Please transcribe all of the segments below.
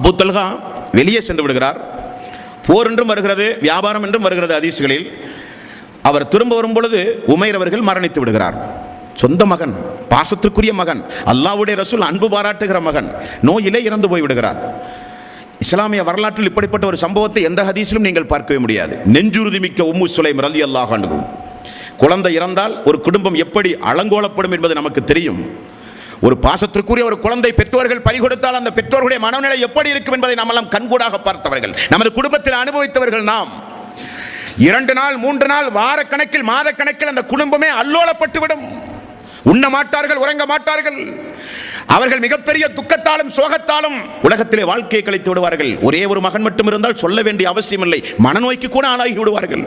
அபுத்தல்கா வெளியே சென்று விடுகிறார். போர் என்றும் வருகிறது வியாபாரம் என்றும் வருகிறது அதிசுகளில் அவர் திரும்ப வரும் பொழுது உமைர் அவர்கள் மரணித்து விடுகிறார். சொந்த மகன் பாசத்திற்குரிய மகன் அல்லாவுடைய ரசூல் அன்பு பாராட்டுகிற மகன் நோயிலே இறந்து போய் விடுகிறார். இஸ்லாமிய வரலாற்றில் இப்படிப்பட்ட ஒரு சம்பவத்தை எந்த ஹதீஸிலும் நீங்கள் பார்க்கவே முடியாது. நெஞ்சுறுதி மிக்க உம்மு சுலைம் ரலி அல்லாஹ் குழந்தை இறந்தால் ஒரு குடும்பம் எப்படி அலங்கோலப்படும் என்பது நமக்கு தெரியும். ஒரு பாசத்திற்குரிய ஒரு குழந்தை பெற்றோர்கள் பறிகொடுத்தால் அந்த பெற்றோர்களுடைய மனநிலை எப்படி இருக்கும் என்பதை நம்மெல்லாம் கண்கூடாக பார்த்தவர்கள். நமது குடும்பத்தில் அனுபவித்தவர்கள் நாம். இரண்டு நாள் மூன்று நாள் வாரக்கணக்கில் மாதக்கணக்கில் அந்த குடும்பமே அல்லோலப்பட்டுவிடும். உண்ண மாட்டார்கள் உறங்க மாட்டார்கள். அவர்கள் மிகப்பெரிய துக்கத்தாலும் சோகத்தாலும் உலகத்திலே வாழ்க்கையை கழித்து விடுவார்கள். ஒரே ஒரு மகன் மட்டும் இருந்தால் சொல்ல வேண்டிய அவசியம் இல்லை மனநோய்க்கு கூட ஆளாகி விடுவார்கள்.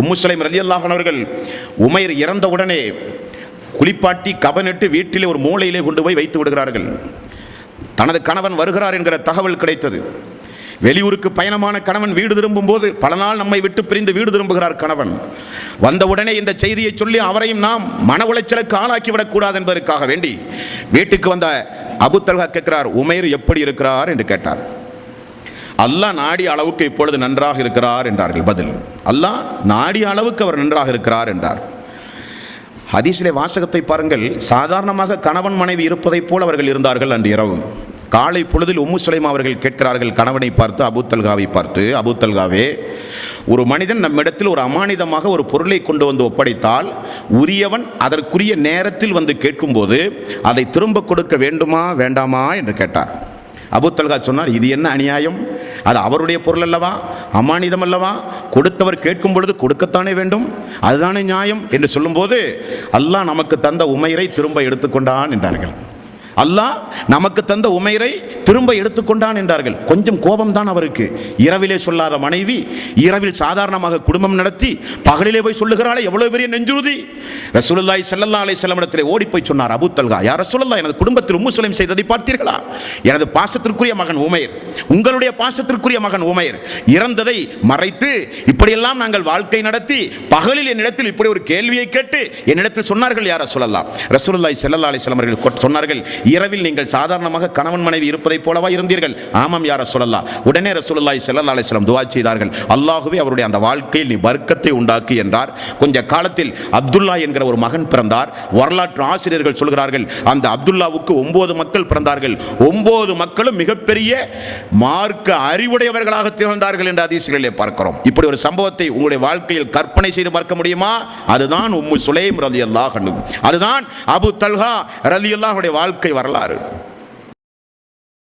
உம்முசலைம் ரதியல்லாஹன் அவர்கள் உமைர் இறந்த உடனே குளிப்பாட்டி கவனிட்டு வீட்டிலே ஒரு மூலையிலே கொண்டு போய் வைத்து விடுகிறார்கள். தனது கணவன் வருகிறார் என்கிற தகவல் கிடைத்தது. வெளியூருக்கு பயணமான கணவன் வீடு திரும்பும் போது பல நாள் நம்மை விட்டு பிரிந்து வீடு திரும்புகிறார் கணவன். வந்தவுடனே இந்த செய்தியை சொல்லி அவரையும் நாம் மன உளைச்சலுக்கு ஆளாக்கிவிடக்கூடாது என்பதற்காக வேண்டி வீட்டுக்கு வந்த அபு கேட்கிறார் உமைர் எப்படி இருக்கிறார்? என்று கேட்டார். அல்லாஹ் நாடிய அளவுக்கு இப்பொழுது நன்றாக இருக்கிறார் என்றார்கள். பதில் அல்லாஹ் நாடிய அளவுக்கு அவர் நன்றாக இருக்கிறார் என்றார். ஹதீஸிலே வாசகத்தை பாருங்கள். சாதாரணமாக கணவன் மனைவி இருப்பதைப் போல் அவர்கள் இருந்தார்கள் அன்று இரவு. காலை பொழுதில் உம்மு சுலைமா அவர்கள் கேட்கிறார்கள் கணவனை பார்த்து அபுத்தல்காவை பார்த்து அபுத்தல்காவே ஒரு மனிதன் நம்மிடத்தில் ஒரு அமானிதமாக ஒரு பொருளை கொண்டு வந்து ஒப்படைத்தால் உரியவன் அதற்குரிய நேரத்தில் வந்து கேட்கும்போது அதை திரும்ப கொடுக்க வேண்டுமா வேண்டாமா? என்று கேட்டார். அபுத்தல்கா சொன்னார் இது என்ன அநியாயம்? அது அவருடைய பொருள் அல்லவா? அமானிதம் அல்லவா கொடுத்தவர் கேட்கும் பொழுது கொடுக்கத்தானே வேண்டும்? அதுதானே நியாயம்? என்று சொல்லும்போது அல்லாஹ் நமக்கு தந்த உமையரை திரும்ப எடுத்துக்கொண்டான் என்றார்கள். அல்லாஹ் நமக்கு தந்த உமைரை திரும்ப எடுத்துக்கொண்டான் என்றார்கள். கொஞ்சம் கோபம்தான் அவருக்கு. இரவிலே சொல்லாத மனைவி இரவில் சாதாரணமாக குடும்பம் நடத்தி பகலிலே போய் சொல்லுகிறாளே எவ்வளவு பெரிய நெஞ்சுறுதி. ரசூலுல்லாய் செல்லல்லா அலை வஸல்லம் ஓடி போய் சொன்னார் அபு தல்கா யார் ரசூலுல்லாஹ் எனது குடும்பத்தில் உம்மு சுலைம் செய்ததை பார்த்தீர்களா? எனது பாசத்திற்குரிய மகன் உமைர் உங்களுடைய பாசத்திற்குரிய மகன் உமைர் இறந்ததை மறைத்து இப்படியெல்லாம் நாங்கள் வாழ்க்கை நடத்தி பகலில் என்னிடத்தில் இப்படி ஒரு கேள்வியை கேட்டு என்னிடத்தில் சொன்னார்கள் யார் ரசூலல்லா ரசூலுல்லாய் செல்லல்லா அலை செல்லமர்கள் சொன்னார்கள் இரவில் நீங்கள் சாதாரணமாக கணவன் மனைவி இருப்பதைப் போலவா இருந்தீர்கள்? ஆமாம் யார் ரசூலல்லா உடனே ரசூலுல்லாஹி செல்லல்லா அலிஸ்லாம் துவா செய்தார்கள். அல்லாஹுவே அவருடைய அந்த வாழ்க்கையில் நீ வர்க்கத்தை உண்டாக்கு என்றார். கொஞ்ச காலத்தில் அப்துல்லா என்கிற ஒரு மகன் பிறந்தார். வரலாற்று ஆசிரியர்கள் சொல்கிறார்கள் அந்த அப்துல்லாவுக்கு ஒன்பது மக்கள் பிறந்தார்கள். ஒன்பது மக்களும் மிகப்பெரிய மார்க்க அறிவுடையவர்களாக திகழ்ந்தார்கள் என்று அதிசயங்களிலே பார்க்கிறோம். இப்படி ஒரு சம்பவத்தை உங்களுடைய வாழ்க்கையில் கற்பனை செய்து பார்க்க முடியுமா? அதுதான் உம்மு சுலைம் ரலி அல்லாஹ் அதுதான் அபு தல்ஹா ரலி வாழ்க்கை வரலாறு